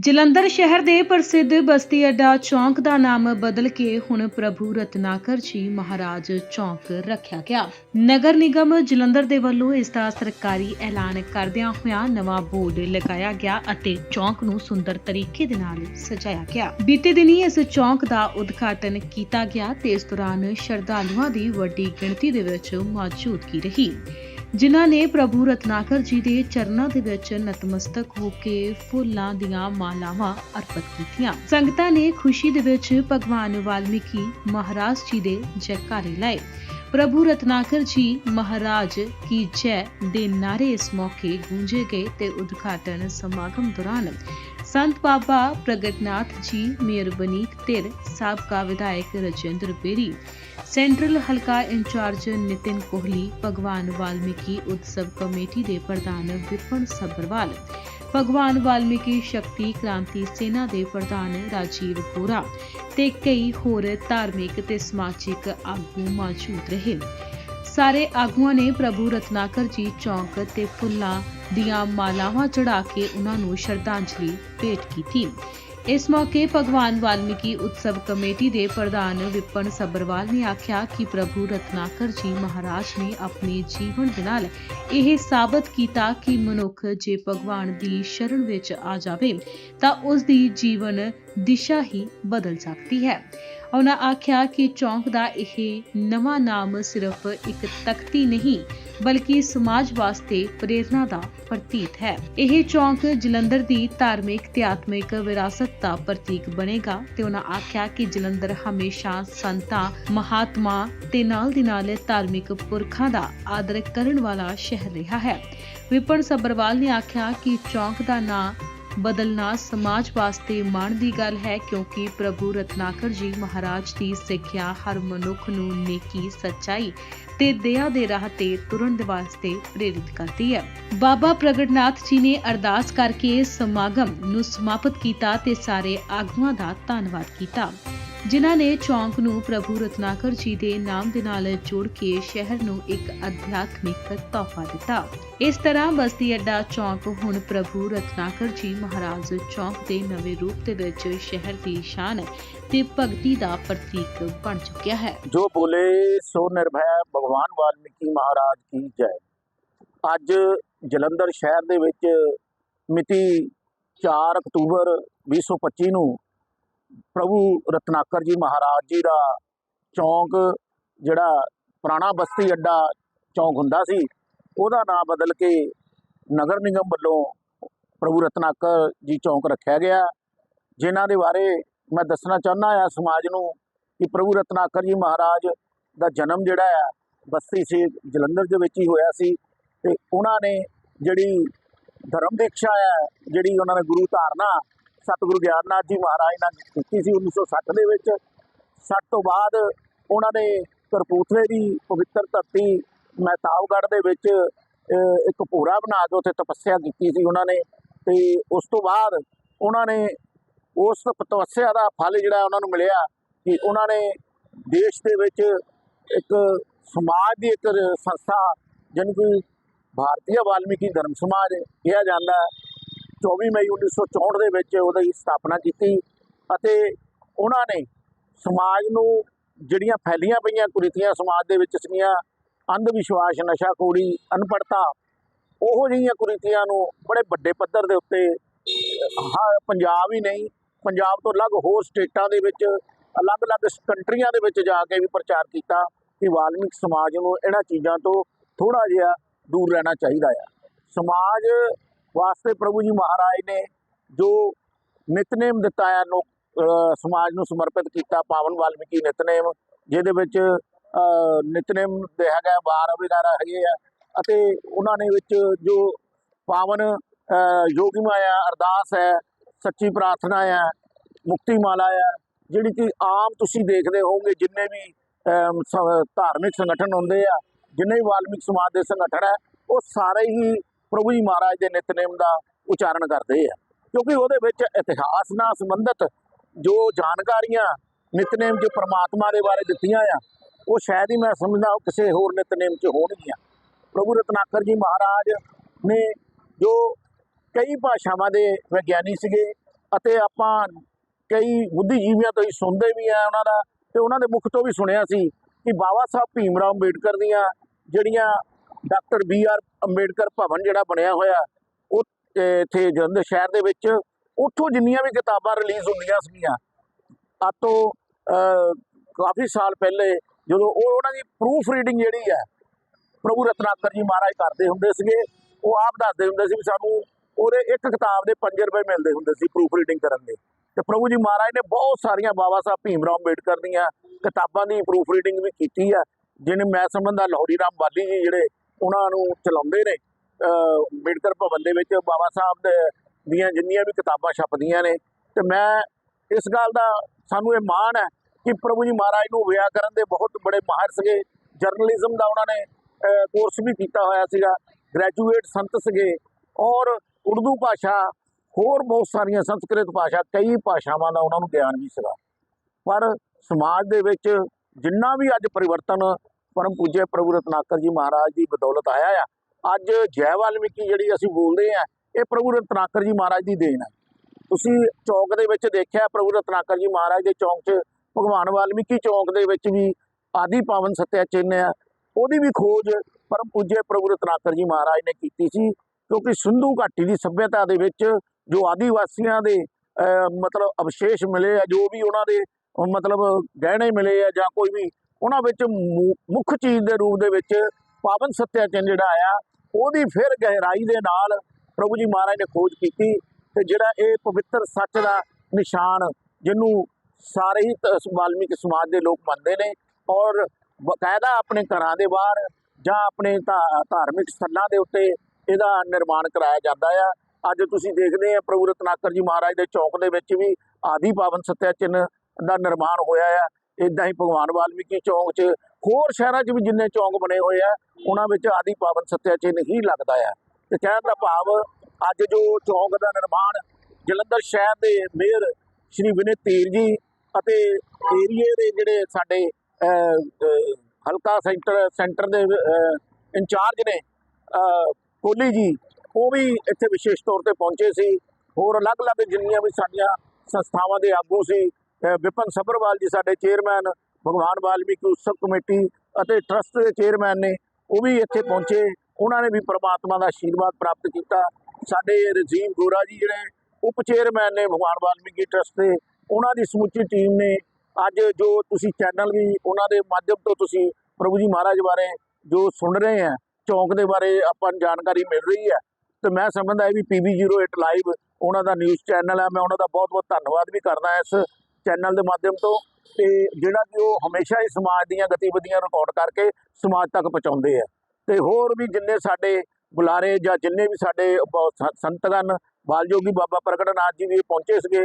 ਜਲੰਧਰ ਸ਼ਹਿਰ ਦੇ ਪ੍ਰਸਿੱਧ ਬਸਤੀ ਅੱਡਾ ਚੌਂਕ ਦਾ ਨਾਮ ਬਦਲ ਕੇ ਹੁਣ ਪ੍ਰਭੂ ਰਤਨਾਕਰ ਜੀ ਮਹਾਰਾਜ ਚੌਂਕ ਰੱਖਿਆ ਗਿਆ। ਨਗਰ ਨਿਗਮ ਜਲੰਧਰ ਦੇ ਵੱਲੋਂ ਇਸ ਦਾ ਸਰਕਾਰੀ ਐਲਾਨ ਕਰਦਿਆਂ ਹੋਇਆਂ ਨਵਾਂ ਬੋਰਡ ਲਗਾਇਆ ਗਿਆ ਅਤੇ ਚੌਂਕ ਨੂੰ ਸੁੰਦਰ ਤਰੀਕੇ ਦੇ ਨਾਲ ਸਜਾਇਆ ਗਿਆ। ਬੀਤੇ ਦਿਨੀ ਇਸ ਚੌਂਕ ਦਾ ਉਦਘਾਟਨ ਕੀਤਾ ਗਿਆ ਤੇ ਇਸ ਦੌਰਾਨ ਸ਼ਰਧਾਲੂਆਂ ਦੀ ਵੱਡੀ ਗਿਣਤੀ ਦੇ ਵਿੱਚ ਮੌਜੂਦਗੀ ਰਹੀ। ਜਿਨ੍ਹਾਂ ਨੇ ਪ੍ਰਭੂ ਰਤਨਾਕਰ ਜੀ ਦੇ ਚਰਨਾਂ ਦੇ ਵਿੱਚ ਨਤਮਸਤਕ ਹੋ ਕੇ ਫੁੱਲਾਂ ਦੀਆਂ ਮਾਲਾਵਾਂ ਅਰਪਿਤ ਕੀਤੀਆਂ। ਸੰਗਤਾਂ ਨੇ ਖੁਸ਼ੀ ਦੇ ਵਿੱਚ ਭਗਵਾਨ ਵਾਲਮੀਕੀ ਮਹਾਰਾਜ ਜੀ ਦੇ ਜੈਕਾਰੇ ਲਾਏ। ਪ੍ਰਭੂ ਰਤਨਾਕਰ ਜੀ ਮਹਾਰਾਜ ਕੀ ਜੈ ਦੇ ਨਾਰੇ ਇਸ ਮੌਕੇ ਗੂੰਜੇ ਗਏ ਤੇ ਉਦਘਾਟਨ ਸਮਾਗਮ ਦੌਰਾਨ ਸੰਤ ਬਾਬਾ ਪ੍ਰਗਟਨਾਥ ਜੀ, ਮੇਅਰ ਬਨੀਤ ਧਿਰ, ਸਾਬਕਾ ਵਿਧਾਇਕ ਰਜਿੰਦਰ ਬੇਰੀ, ਸੈਂਟਰਲ ਹਲਕਾ ਇੰਚਾਰਜ ਨਿਤਿਨ ਕੋਹਲੀ, ਭਗਵਾਨ ਵਾਲਮੀਕੀ ਉਤਸਵ ਕਮੇਟੀ ਦੇ ਪ੍ਰਧਾਨ ਵਿਪਨ ਸੱਭਰਵਾਲ, ਭਗਵਾਨ ਵਾਲਮੀਕੀ ਸ਼ਕਤੀ ਕ੍ਰਾਂਤੀ ਸੈਨਾ ਦੇ ਪ੍ਰਧਾਨ ਰਾਜੀਵ ਗੋਰਾ ਤੇ ਕਈ ਹੋਰ ਧਾਰਮਿਕ ਤੇ ਸਮਾਜਿਕ ਆਗੂ ਮੌਜੂਦ ਰਹੇ। ਸਾਰੇ ਆਗੂਆਂ ਨੇ ਪ੍ਰਭੂ ਰਤਨਾਕਰ ਜੀ ਚੌਂਕ ਤੇ ਫੁੱਲਾਂ ਦੀਆਂ ਮਾਲਾਵਾਂ ਚੜਾ ਕੇ ਉਹਨਾਂ ਨੂੰ ਸ਼ਰਧਾਂਜਲੀ ਭੇਟ ਕੀਤੀ। ਇਸ ਮੌਕੇ ਭਗਵਾਨ ਵਾਲਮੀਕੀ ਉਤਸਵ ਕਮੇਟੀ ਦੇ ਪ੍ਰਧਾਨ ਵਿਪਨ ਸੱਭਰਵਾਲ ਨੇ ਆਖਿਆ ਕਿ ਪ੍ਰਭੂ ਰਤਨਾਕਰ ਜੀ ਮਹਾਰਾਜ ਨੇ ਆਪਣੇ ਜੀਵਨ ਦੇ ਨਾਲ ਇਹ ਸਾਬਤ ਕੀਤਾ ਕਿ ਮਨੁੱਖ ਜੇ ਭਗਵਾਨ ਦੀ ਸ਼ਰਨ ਵਿੱਚ ਆ ਜਾਵੇ, ਤਾਂ ਉਸ ਦੀ ਜੀਵਨ ਦਿਸ਼ਾ ਹੀ ਬਦਲ ਸਕਦੀ ਹੈ। ਉਹਨਾਂ ਆਖਿਆ ਕਿ ਚੌਂਕ ਦਾ ਇਹ ਨਵਾਂ ਨਾਮ ਸਿਰਫ ਇੱਕ ਤਖਤੀ ਨਹੀਂ ਬਲਕਿ ਸਮਾਜ ਵਾਸਤੇ ਪ੍ਰੇਰਣਾ ਦਾ ਪ੍ਰਤੀਕ ਹੈ। ਇਹ ਚੌਂਕ ਜਲੰਧਰ ਦੀ ਧਾਰਮਿਕ ਤੇ ਆਤਮਿਕ ਵਿਰਾਸਤ ਦਾ ਪ੍ਰਤੀਕ ਬਣੇਗਾ ਤੇ ਉਹਨਾਂ ਆਖਿਆ ਕਿ ਜਲੰਧਰ ਹਮੇਸ਼ਾ ਸੰਤਾਂ, ਮਹਾਤਮਾ ਤੇ ਨਾਲ ਦੀ ਨਾਲ ਧਾਰਮਿਕ ਪੁਰਖਾਂ ਦਾ ਆਦਰ ਕਰਨ ਵਾਲਾ ਸ਼ਹਿਰ ਰਿਹਾ ਹੈ। ਵਿਪਨ ਸੱਭਰਵਾਲ ਨੇ ਆਖਿਆ ਕਿ ਚੌਂਕ ਦਾ ਨਾਂ ਬਦਲਣਾ ਸਮਾਜ ਵਾਸਤੇ ਮਾਣ ਦੀ ਗੱਲ ਹੈ ਕਿਉਂਕਿ ਪ੍ਰਭੂ ਰਤਨਾਕਰ ਜੀ ਮਹਾਰਾਜ ਦੀ ਸਿੱਖਿਆ ਹਰ ਮਨੁੱਖ ਨੂੰ ਨੇਕੀ, ਸੱਚਾਈ ਤੇ ਦਇਆ ਦੇ ਰਾਹ ਤੇ ਤੁਰਨ ਦੇ ਵਾਸਤੇ ਪ੍ਰੇਰਿਤ ਕਰਦੀ ਹੈ। ਬਾਬਾ ਪ੍ਰਗਟਨਾਥ ਜੀ ਨੇ ਅਰਦਾਸ ਕਰਕੇ ਸਮਾਗਮ ਨੂੰ ਸਮਾਪਤ ਕੀਤਾ ਤੇ ਸਾਰੇ ਆਗੂਆਂ ਦਾ ਧੰਨਵਾਦ ਕੀਤਾ। ਜਿਨ੍ਹਾਂ ਨੇ ਚੌਂਕ ਨੂੰ ਪ੍ਰਭੂ ਰਤਨਾਕਰ ਜੀ ਦੇ ਨਾਮ ਦੇ ਨਾਲ ਜੋੜ ਕੇ ਸ਼ਹਿਰ ਨੂੰ ਇੱਕ ਅਧਿਆਤਮਿਕ ਤੋਹਫਾ ਦਿੱਤਾ। ਇਸ ਤਰ੍ਹਾਂ ਬਸਤੀ ਅੱਡਾ ਚੌਂਕ ਹੁਣ ਪ੍ਰਭੂ ਰਤਨਾਕਰ ਜੀ ਮਹਾਰਾਜ ਚੌਂਕ ਦੇ ਨਵੇਂ ਰੂਪ ਦੇ ਵਿੱਚ ਸ਼ਹਿਰ ਦੀ ਸ਼ਾਨ ਤੇ ਭਗਤੀ ਦਾ ਪ੍ਰਤੀਕ ਬਣ ਚੁੱਕਿਆ ਹੈ। ਜੋ ਬੋਲੇ, ਸੋ ਨਿਰਭੈ, ਭਗਵਾਨ ਵਾਲਮੀਕੀ ਮਹਾਰਾਜ ਕੀ ਜੈ। ਅੱਜ ਜਲੰਧਰ ਸ਼ਹਿਰ ਦੇ ਵਿੱਚ ਮਿਤੀ 4 ਅਕਤੂਬਰ 2025 ਨੂੰ ਪ੍ਰਭੂ ਰਤਨਾਕਰ ਜੀ ਮਹਾਰਾਜ ਜੀ ਦਾ ਚੌਂਕ ਜਿਹੜਾ ਪੁਰਾਣਾ ਬਸਤੀ ਅੱਡਾ ਚੌਂਕ ਹੁੰਦਾ ਸੀ, ਉਹਦਾ ਨਾਮ ਬਦਲ ਕੇ ਨਗਰ ਨਿਗਮ ਵੱਲੋਂ ਪ੍ਰਭੂ ਰਤਨਾਕਰ ਜੀ ਚੌਂਕ ਰੱਖਿਆ ਗਿਆ। ਜਿਨ੍ਹਾਂ ਦੇ ਬਾਰੇ ਮੈਂ ਦੱਸਣਾ ਚਾਹੁੰਦਾ ਆ ਸਮਾਜ ਨੂੰ ਕਿ ਪ੍ਰਭੂ ਰਤਨਾਕਰ ਜੀ ਮਹਾਰਾਜ ਦਾ ਜਨਮ ਜਿਹੜਾ ਆ, ਬਸਤੀ ਸੀ, ਜਲੰਧਰ ਦੇ ਵਿੱਚ ਹੀ ਹੋਇਆ ਸੀ ਤੇ ਉਹਨਾਂ ਨੇ ਜਿਹੜੀ ਧਰਮ ਦੀਕਸ਼ਾ ਹੈ ਜਿਹੜੀ ਉਹਨਾਂ ਨੇ ਗੁਰੂ ਧਾਰਨਾ ਸਤਿਗੁਰੂ ਗਿਆਨਨਾਥ ਜੀ ਮਹਾਰਾਜ ਨਾਲ ਕੀਤੀ ਸੀ 1960 ਦੇ ਵਿੱਚ। 60 ਤੋਂ ਬਾਅਦ ਉਹਨਾਂ ਨੇ ਕਰਪੂਥਲੇ ਦੀ ਪਵਿੱਤਰ ਧਰਤੀ ਮਹਿਤਾਬਗੜ੍ਹ ਦੇ ਵਿੱਚ ਇੱਕ ਭੋਰਾ ਬਣਾ ਕੇ ਉੱਥੇ ਤਪੱਸਿਆ ਕੀਤੀ ਸੀ ਉਹਨਾਂ ਨੇ ਤੇ ਉਸ ਤੋਂ ਬਾਅਦ ਉਹਨਾਂ ਨੇ ਉਸ ਤਪੱਸਿਆ ਦਾ ਫਲ ਜਿਹੜਾ ਉਹਨਾਂ ਨੂੰ ਮਿਲਿਆ ਕਿ ਉਹਨਾਂ ਨੇ ਦੇਸ਼ ਦੇ ਵਿੱਚ ਇੱਕ ਸਮਾਜ ਦੀ ਇੱਕ ਸੰਸਥਾ ਜਿਹਨੂੰ ਕਿ ਭਾਰਤੀ ਵਾਲਮੀਕੀ ਧਰਮ ਸਮਾਜ ਕਿਹਾ ਜਾਂਦਾ 24 ਮਈ 1964 ਦੇ ਵਿੱਚ ਉਹਦੀ ਸਥਾਪਨਾ ਕੀਤੀ ਅਤੇ ਉਹਨਾਂ ਨੇ ਸਮਾਜ ਨੂੰ ਜਿਹੜੀਆਂ ਫੈਲੀਆਂ ਪਈਆਂ ਕੁਰੀਤੀਆਂ ਸਮਾਜ ਦੇ ਵਿੱਚ ਸੀਗੀਆਂ ਅੰਧ ਵਿਸ਼ਵਾਸ ਨਸ਼ਾਖੋਰੀ ਅਨਪੜਤਾ ਉਹੋ ਜਿਹੀਆਂ ਕੁਰੀਤੀਆਂ ਨੂੰ ਬੜੇ ਵੱਡੇ ਪੱਧਰ ਦੇ ਉੱਤੇ ਪੰਜਾਬ ਹੀ ਨਹੀਂ, ਪੰਜਾਬ ਤੋਂ ਅਲੱਗ ਹੋਰ ਸਟੇਟਾਂ ਦੇ ਵਿੱਚ, ਅਲੱਗ-ਅਲੱਗ ਕੰਟਰੀਆਂ ਦੇ ਵਿੱਚ ਜਾ ਕੇ ਵੀ ਪ੍ਰਚਾਰ ਕੀਤਾ ਕਿ ਵਾਲਮੀਕ ਸਮਾਜ ਨੂੰ ਇਹਨਾਂ ਚੀਜ਼ਾਂ ਤੋਂ ਥੋੜਾ ਜਿਹਾ ਦੂਰ ਰਹਿਣਾ ਚਾਹੀਦਾ ਆ। ਸਮਾਜ ਵਾਸਤੇ ਪ੍ਰਭੂ ਜੀ ਮਹਾਰਾਜ ਨੇ ਜੋ ਨਿਤਨੇਮ ਦਿੱਤਾ ਹੈ, ਲੋਕ ਸਮਾਜ ਨੂੰ ਸਮਰਪਿਤ ਕੀਤਾ, ਪਾਵਨ ਵਾਲਮੀਕੀ ਨਿਤਨੇਮ, ਜਿਹਦੇ ਵਿੱਚ ਨਿਤਨੇਮ ਦੇ ਹੈਗਾ ਵਾਰ ਵਗੈਰਾ ਹੈਗੇ ਆ, ਅਤੇ ਉਹਨਾਂ ਨੇ ਵਿੱਚ ਜੋ ਪਾਵਨ, ਅਹ ਯੋਗੀ ਮਾਇਆ ਅਰਦਾਸ ਹੈ, ਸੱਚੀ ਪ੍ਰਾਰਥਨਾ ਹੈ ਮੁਕਤੀ ਮਾਲਾ ਹੈ ਜਿਹੜੀ ਕਿ ਆਮ ਤੁਸੀਂ ਦੇਖਦੇ ਹੋਵੋਗੇ, ਜਿੰਨੇ ਵੀ ਸ- ਧਾਰਮਿਕ ਸੰਗਠਨ ਹੁੰਦੇ ਆ, ਜਿੰਨੇ ਵੀ ਵਾਲਮੀਕ ਸਮਾਜ ਦੇ ਸੰਗਠਨ ਹੈ, ਉਹ ਸਾਰੇ ਹੀ ਪ੍ਰਭੂ ਜੀ ਮਹਾਰਾਜ ਦੇ ਨਿਤਨੇਮ ਦਾ ਉਚਾਰਨ ਕਰਦੇ ਆ। ਕਿਉਂਕਿ ਉਹਦੇ ਵਿੱਚ ਇਤਿਹਾਸ ਨਾਲ ਸੰਬੰਧਿਤ ਜੋ ਜਾਣਕਾਰੀਆਂ ਨਿਤਨੇਮ 'ਚ ਪ੍ਰਮਾਤਮਾ ਦੇ ਬਾਰੇ ਦਿੱਤੀਆਂ ਆ, ਉਹ ਸ਼ਾਇਦ ਹੀ ਮੈਂ ਸਮਝਦਾ ਉਹ ਕਿਸੇ ਹੋਰ ਨਿਤਨੇਮ 'ਚ ਹੋਣਗੀਆਂ। ਪ੍ਰਭੂ ਰਤਨਾਕਰ ਜੀ ਮਹਾਰਾਜ ਨੇ ਜੋ ਕਈ ਭਾਸ਼ਾਵਾਂ ਦੇ ਵਿਗਿਆਨੀ ਸੀਗੇ ਅਤੇ ਆਪਾਂ ਕਈ ਬੁੱਧੀਜੀਵੀਆਂ ਤੋਂ ਹੀ ਸੁਣਦੇ ਵੀ ਆ ਉਹਨਾਂ ਦਾ, ਤੇ ਉਹਨਾਂ ਦੇ ਮੁਖ ਤੋਂ ਵੀ ਸੁਣਿਆ ਸੀ ਕਿ ਬਾਬਾ ਸਾਹਿਬ ਭੀਮ ਰਾਓ ਅੰਬੇਡਕਰ ਦੀਆਂ ਜਿਹੜੀਆਂ doctor B R Ambedkar Bhawan ਜਿਹੜਾ ਬਣਿਆ ਹੋਇਆ, ਉਹ ਇੱਥੇ ਜਲੰਧਰ ਸ਼ਹਿਰ ਦੇ ਵਿੱਚ, ਉੱਥੋਂ ਜਿੰਨੀਆਂ ਵੀ ਕਿਤਾਬਾਂ ਰਿਲੀਜ਼ ਹੁੰਦੀਆਂ ਸੀਗੀਆਂ ਆ ਤੋਂ ਕਾਫੀ ਸਾਲ ਪਹਿਲੇ ਜਦੋਂ ਉਹ ਉਹਨਾਂ ਦੀ ਪ੍ਰੂਫ ਰੀਡਿੰਗ ਜਿਹੜੀ ਹੈ, ਪ੍ਰਭੂ ਰਤਨਾਕਰ ਜੀ ਮਹਾਰਾਜ ਕਰਦੇ ਹੁੰਦੇ ਸੀਗੇ, ਉਹ ਆਪ ਦੱਸਦੇ ਹੁੰਦੇ ਸੀ ਵੀ ਸਾਨੂੰ ਉਹਦੇ ਇੱਕ ਕਿਤਾਬ ਦੇ 5 ਰੁਪਏ ਮਿਲਦੇ ਹੁੰਦੇ ਸੀ ਪ੍ਰੂਫ ਰੀਡਿੰਗ ਕਰਨ ਦੇ। ਤੇ ਪ੍ਰਭੂ ਜੀ ਮਹਾਰਾਜ ਨੇ ਬਹੁਤ ਸਾਰੀਆਂ ਬਾਬਾ ਸਾਹਿਬ ਭੀਮ ਰਾਓ ਅੰਬੇਡਕਰ ਦੀਆਂ ਕਿਤਾਬਾਂ ਦੀ ਪ੍ਰੂਫ ਰੀਡਿੰਗ ਵੀ ਕੀਤੀ ਆ ਜਿਹਨੇ ਮੈਂ ਸਮਝਦਾ ਲਾਹੌਰੀ ਰਾਮ ਬਾਲੀ ਜੀ ਜਿਹੜੇ ਉਹਨਾਂ ਨੂੰ ਚਲਾਉਂਦੇ ਨੇ। ਅੰਬੇਡਕਰ ਭਵਨ ਦੇ ਵਿੱਚ ਬਾਬਾ ਸਾਹਿਬ ਦੇ ਦੀਆਂ ਜਿੰਨੀਆਂ ਵੀ ਕਿਤਾਬਾਂ ਛਪਦੀਆਂ ਨੇ। ਤੇ ਮੈਂ ਇਸ ਗੱਲ ਦਾ ਸਾਨੂੰ ਇਹ ਮਾਣ ਹੈ ਕਿ ਪ੍ਰਭੂ ਜੀ ਮਹਾਰਾਜ ਨੂੰ ਵਿਆਹ ਕਰਨ ਦੇ ਬਹੁਤ ਬੜੇ ਮਾਹਿਰ ਸੀਗੇ। ਜਰਨਲਿਜ਼ਮ ਦਾ ਉਹਨਾਂ ਨੇ ਕੋਰਸ ਵੀ ਕੀਤਾ ਹੋਇਆ ਸੀਗਾ। ਗ੍ਰੈਜੂਏਟ ਸੰਤ ਸੀਗੇ। ਔਰ ਉਰਦੂ ਭਾਸ਼ਾ, ਹੋਰ ਬਹੁਤ ਸਾਰੀਆਂ ਸੰਸਕ੍ਰਿਤ ਭਾਸ਼ਾ, ਕਈ ਭਾਸ਼ਾਵਾਂ ਦਾ ਉਹਨਾਂ ਨੂੰ ਗਿਆਨ ਵੀ ਸੀਗਾ। ਪਰ ਸਮਾਜ ਦੇ ਵਿੱਚ ਜਿੰਨਾ ਵੀ ਅੱਜ ਪਰਿਵਰਤਨ ਪਰਮ ਪੂਜੇ ਪ੍ਰਭੂ ਰਤਨਾਕਰ ਜੀ ਮਹਾਰਾਜ ਦੀ ਬਦੌਲਤ ਆਇਆ ਆ। ਅੱਜ ਜੈ ਵਾਲਮੀਕੀ ਜਿਹੜੀ ਅਸੀਂ ਬੋਲਦੇ ਆ, ਇਹ ਪ੍ਰਭੂ ਰਤਨਾਕਰ ਜੀ ਮਹਾਰਾਜ ਦੀ ਦੇਣ ਹੈ ਤੁਸੀਂ ਚੌਕ ਦੇ ਵਿੱਚ ਦੇਖਿਆ ਪ੍ਰਭੂ ਰਤਨਾਕਰ ਜੀ ਮਹਾਰਾਜ ਦੇ ਚੌਕ 'ਚ ਭਗਵਾਨ ਵਾਲਮੀਕੀ ਚੌਕ ਦੇ ਵਿੱਚ ਵੀ ਆਦੀ ਪਾਵਨ ਸੱਤਿਆ ਚਿੰਨ੍ਹ ਆ। ਉਹਦੀ ਵੀ ਖੋਜ ਪਰਮ ਪੂਜੇ ਪ੍ਰਭੂ ਰਤਨਾਕਰ ਜੀ ਮਹਾਰਾਜ ਨੇ ਕੀਤੀ ਸੀ, ਕਿਉਂਕਿ ਸਿੰਧੂ ਘਾਟੀ ਦੀ ਸੱਭਿਅਤਾ ਦੇ ਵਿੱਚ ਜੋ ਆਦੀਵਾਸੀਆਂ ਦੇ ਮਤਲਬ ਅਵਸ਼ੇਸ਼ ਮਿਲੇ ਆ, ਜੋ ਵੀ ਉਹਨਾਂ ਦੇ ਮਤਲਬ ਗਹਿਣੇ ਮਿਲੇ ਆ ਜਾਂ ਕੋਈ ਵੀ ਉਹਨਾਂ ਵਿੱਚ ਮੁੱਖ ਚੀਜ਼ ਦੇ ਰੂਪ ਦੇ ਵਿੱਚ ਪਾਵਨ ਸੱਤਿਆ ਜਿਹੜਾ ਆਇਆ, ਉਹਦੀ ਫਿਰ ਗਹਿਰਾਈ ਦੇ ਨਾਲ ਪ੍ਰਭੂ ਜੀ ਮਹਾਰਾਜ ਨੇ ਖੋਜ ਕੀਤੀ ਤੇ ਜਿਹੜਾ ਇਹ ਪਵਿੱਤਰ ਸੱਚ ਦਾ ਨਿਸ਼ਾਨ ਜਿਹਨੂੰ ਸਾਰੇ ਹੀ ਤ- ਵਾਲਮੀਕ ਸਮਾਜ ਦੇ ਲੋਕ ਮੰਨਦੇ ਨੇ ਔਰ ਬਕਾਇਦਾ ਆਪਣੇ ਘਰਾਂ ਦੇ ਬਾਹਰ ਜਾਂ ਆਪਣੇ ਧਾ- ਧਾਰਮਿਕ ਸਥਲਾਂ ਦੇ ਉੱਤੇ ਇਹਦਾ ਨਿਰਮਾਣ ਕਰਾਇਆ ਜਾਂਦਾ ਆ। ਅੱਜ ਤੁਸੀਂ ਦੇਖਦੇ ਆ ਪ੍ਰਭੂ ਰਤਨਾਕਰ ਜੀ ਮਹਾਰਾਜ ਦੇ ਚੌਕ ਦੇ ਵਿੱਚ ਵੀ ਆਦੀ ਪਾਵਨ ਸੱਤਿਆ ਚਿੰਨ੍ਹ ਦਾ ਨਿਰਮਾਣ ਹੋਇਆ ਆ। ਇਦਾਂ ਹੀ ਭਗਵਾਨ ਵਾਲਮੀਕੀ ਚੌਂਕ 'ਚ, ਹੋਰ ਸ਼ਹਿਰਾਂ 'ਚ ਵੀ ਜਿੰਨੇ ਚੌਂਕ ਬਣੇ ਹੋਏ ਆ, ਉਹਨਾਂ ਵਿੱਚ ਆਦੀ ਪਾਵਨ ਸੱਤਿਆ ਚਿੰਨ੍ਹ ਹੀ ਲੱਗਦਾ ਆ। ਤੇ ਕਹਿਣ ਦਾ ਭਾਵ, ਅੱਜ ਜੋ ਚੌਂਕ ਦਾ ਨਿਰਮਾਣ ਜਲੰਧਰ ਸ਼ਹਿਰ ਦੇ ਮੇਅਰ ਸ਼੍ਰੀ ਵਿਨੇ ਧੀਰ ਜੀ ਅਤੇ ਏਰੀਏ ਦੇ ਜਿਹੜੇ ਸਾਡੇ ਹਲਕਾ ਸੈਂਟਰ ਸੈਂਟਰ ਦੇ ਇੰਚਾਰਜ ਨੇ ਕੋਲੀ ਜੀ, ਉਹ ਵੀ ਇੱਥੇ ਵਿਸ਼ੇਸ਼ ਤੌਰ ਤੇ ਪਹੁੰਚੇ ਸੀ। ਹੋਰ ਅਲੱਗ-ਅਲੱਗ ਜਿੰਨੀਆਂ ਵੀ ਸਾਡੀਆਂ ਸੰਸਥਾਵਾਂ ਦੇ ਆਗੂ ਸੀ ਵਿਪਨ ਸਬਰਵਾਲ ਜੀ ਸਾਡੇ ਚੇਅਰਮੈਨ, ਭਗਵਾਨ ਵਾਲਮੀਕੀ ਉਤਸਵ ਕਮੇਟੀ ਅਤੇ ਟਰਸਟ ਦੇ ਚੇਅਰਮੈਨ ਨੇ, ਉਹ ਵੀ ਇੱਥੇ ਪਹੁੰਚੇ। ਉਹਨਾਂ ਨੇ ਵੀ ਪ੍ਰਮਾਤਮਾ ਦਾ ਆਸ਼ੀਰਵਾਦ ਪ੍ਰਾਪਤ ਕੀਤਾ। ਸਾਡੇ ਰਜੀਵ ਗੋਰਾ ਜੀ ਜਿਹੜੇ ਉਪ ਚੇਅਰਮੈਨ ਨੇ ਭਗਵਾਨ ਵਾਲਮੀਕੀ ਟਰਸਟ ਦੇ, ਉਹਨਾਂ ਦੀ ਸਮੁੱਚੀ ਟੀਮ ਨੇ ਅੱਜ ਜੋ ਤੁਸੀਂ ਚੈਨਲ ਵੀ ਉਹਨਾਂ ਦੇ ਮਾਧਿਅਮ ਤੋਂ ਤੁਸੀਂ ਪ੍ਰਭੂ ਜੀ ਮਹਾਰਾਜ ਬਾਰੇ ਜੋ ਸੁਣ ਰਹੇ ਆ, ਚੌਂਕ ਦੇ ਬਾਰੇ ਆਪਾਂ ਨੂੰ ਜਾਣਕਾਰੀ ਮਿਲ ਰਹੀ ਹੈ ਤੇ ਮੈਂ ਸਮਝਦਾ ਇਹ ਵੀ PB08 ਲਾਈਵ ਉਹਨਾਂ ਦਾ ਨਿਊਜ਼ ਚੈਨਲ ਹੈ ਮੈਂ ਉਹਨਾਂ ਦਾ ਬਹੁਤ ਬਹੁਤ ਧੰਨਵਾਦ ਵੀ ਕਰਦਾ ਇਸ ਚੈਨਲ ਦੇ ਮਾਧਿਅਮ ਤੋਂ ਤੇ ਜਿਹੜਾ ਕਿ ਉਹ ਹਮੇਸ਼ਾ ਹੀ ਸਮਾਜ ਦੀਆਂ ਗਤੀਵਿਧੀਆਂ ਰਿਕਾਰਡ ਕਰਕੇ ਸਮਾਜ ਤੱਕ ਪਹੁੰਚਾਉਂਦੇ ਆ। ਤੇ ਹੋਰ ਵੀ ਜਿੰਨੇ ਸਾਡੇ ਬੁਲਾਰੇ ਜਾਂ ਜਿੰਨੇ ਵੀ ਸਾਡੇ ਬ- ਸ- ਸੰਤਗਣ ਬਾਲਯੋਗੀ ਬਾਬਾ ਪ੍ਰਗਟਨਾਥ ਜੀ ਵੀ ਪਹੁੰਚੇ ਸੀਗੇ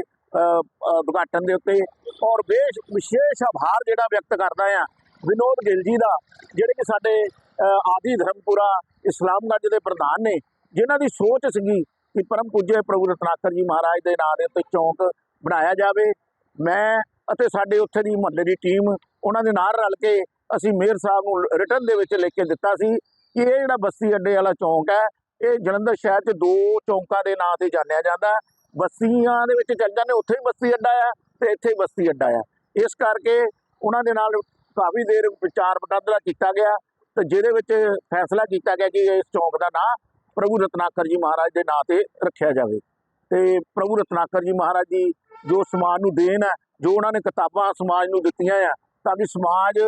ਉਦਘਾਟਨ ਦੇ ਉੱਤੇ ਔਰ ਬੇਸ਼ ਵਿਸ਼ੇਸ਼ ਆਭਾਰ ਜਿਹੜਾ ਵਿਅਕਤ ਕਰਦਾ ਆ ਵਿਨੋਦ ਗਿੱਲ ਜੀ ਦਾ ਜਿਹੜੇ ਕਿ ਸਾਡੇ ਅ, ਆਦੀ ਧਰਮਪੁਰਾ ਇਸਲਾਮਗੰਜ ਦੇ ਪ੍ਰਧਾਨ ਨੇ ਜਿਨ੍ਹਾਂ ਦੀ ਸੋਚ ਸੀਗੀ ਕਿ ਪਰਮ ਪੂਜੇ ਪ੍ਰਭੂ ਰਤਨਾਕਰ ਜੀ ਮਹਾਰਾਜ ਦੇ ਨਾਂ ਦੇ ਉੱਤੇ ਚੌਂਕ ਬਣਾਇਆ ਜਾਵੇ ਮੈਂ ਅਤੇ ਸਾਡੇ ਉੱਥੇ ਦੀ ਮੁਹੱਲੇ ਦੀ ਟੀਮ, ਉਹਨਾਂ ਦੇ ਨਾਲ ਰਲ ਕੇ ਅਸੀਂ ਮੇਅਰ ਸਾਹਿਬ ਨੂੰ ਰਿਟਰਨ ਦੇ ਵਿੱਚ ਲਿਖ ਕੇ ਦਿੱਤਾ ਸੀ ਕਿ ਇਹ ਜਿਹੜਾ ਬਸਤੀ ਅੱਡੇ ਵਾਲਾ ਚੌਂਕ ਹੈ, ਇਹ ਜਲੰਧਰ ਸ਼ਹਿਰ 'ਚ ਦੋ ਚੌਂਕਾਂ ਦੇ ਨਾਂ ਤੇ ਜਾਣਿਆ ਜਾਂਦਾ ਹੈ। ਬਸਤੀਆਂ ਦੇ ਵਿੱਚ ਚੱਲ ਜਾਂਦੇ, ਉੱਥੇ ਹੀ ਬਸਤੀ ਅੱਡਾ ਆ ਤੇ ਇੱਥੇ ਹੀ ਬਸਤੀ ਅੱਡਾ ਆ ਇਸ ਕਰਕੇ ਉਹਨਾਂ ਦੇ ਨਾਲ ਕਾਫੀ ਦੇਰ ਵਿਚਾਰ ਵਟਾਂਦਰਾ ਕੀਤਾ ਗਿਆ ਤੇ ਜਿਹਦੇ ਵਿੱਚ ਫੈਸਲਾ ਕੀਤਾ ਗਿਆ ਕਿ ਇਸ ਚੌਂਕ ਦਾ ਨਾਂ ਪ੍ਰਭੂ ਰਤਨਾਕਰ ਜੀ ਮਹਾਰਾਜ ਦੇ ਨਾਂ ਤੇ ਰੱਖਿਆ ਜਾਵੇ ਤੇ ਪ੍ਰਭੂ ਰਤਨਾਕਰ ਜੀ ਮਹਾਰਾਜ ਜੀ ਜੋ ਸਮਾਜ ਨੂੰ ਦੇਣ ਹੈ, ਜੋ ਉਹਨਾਂ ਨੇ ਕਿਤਾਬਾਂ ਸਮਾਜ ਨੂੰ ਦਿੱਤੀਆਂ ਆ, ਤਾਂ ਕਿ ਸਮਾਜ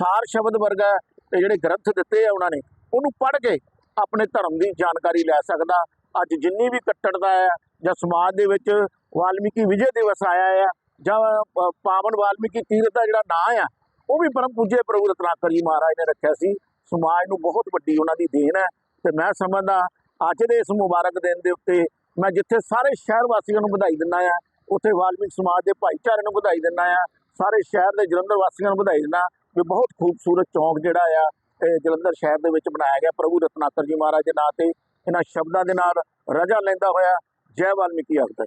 ਸਾਰ ਸ਼ਬਦ ਵਰਗਾ ਤੇ ਜਿਹੜੇ ਗ੍ਰੰਥ ਦਿੱਤੇ ਆ ਉਹਨਾਂ ਨੇ, ਉਹਨੂੰ ਪੜ੍ਹ ਕੇ ਆਪਣੇ ਧਰਮ ਦੀ ਜਾਣਕਾਰੀ ਲੈ ਸਕਦਾ। ਅੱਜ ਜਿੰਨੀ ਵੀ ਕੱਟੜਤਾ ਹੈ, ਜਾਂ ਸਮਾਜ ਦੇ ਵਿੱਚ ਵਾਲਮੀਕੀ ਵਿਜੇ ਦਿਵਸ ਆਇਆ ਆ, ਜਾਂ ਪਾਵਨ ਵਾਲਮੀਕੀ ਤੀਰਥ ਦਾ ਜਿਹੜਾ ਨਾਂ ਆ, ਉਹ ਵੀ ਪਰਮ ਪੂਜੇ ਪ੍ਰਭੂ ਰਤਨਾਕਰ ਜੀ ਮਹਾਰਾਜ ਨੇ ਰੱਖਿਆ ਸੀ। ਸਮਾਜ ਨੂੰ ਬਹੁਤ ਵੱਡੀ ਉਹਨਾਂ ਦੀ ਦੇਣ ਹੈ ਤੇ ਮੈਂ ਸਮਝਦਾ, ਅੱਜ ਦੇ ਇਸ ਮੁਬਾਰਕ ਦਿਨ ਦੇ ਉੱਤੇ ਮੈਂ ਜਿੱਥੇ ਸਾਰੇ ਸ਼ਹਿਰ ਵਾਸੀਆਂ ਨੂੰ ਵਧਾਈ ਦਿੰਦਾ ਆ ਉੱਥੇ ਵਾਲਮੀਕ ਸਮਾਜ ਦੇ ਭਾਈਚਾਰੇ ਨੂੰ ਵਧਾਈ ਦਿੰਦਾ ਆ ਸਾਰੇ ਸ਼ਹਿਰ ਦੇ ਜਲੰਧਰ ਵਾਸੀਆਂ ਨੂੰ ਵਧਾਈ ਦਿੰਦਾ ਵੀ ਬਹੁਤ ਖੂਬਸੂਰਤ ਚੌਂਕ ਜਿਹੜਾ ਆ, ਇਹ ਜਲੰਧਰ ਸ਼ਹਿਰ ਦੇ ਵਿੱਚ ਬਣਾਇਆ ਗਿਆ। ਪ੍ਰਭੂ ਰਤਨਾਕਰ ਜੀ ਮਹਾਰਾਜ ਦੇ ਨਾਂ ਤੇ ਇਹਨਾਂ ਸ਼ਬਦਾਂ ਦੇ ਨਾਲ ਰਜਾ ਲੈਂਦਾ ਹੋਇਆ। ਜੈ ਵਾਲਮੀਕੀ ਆਖਦਾ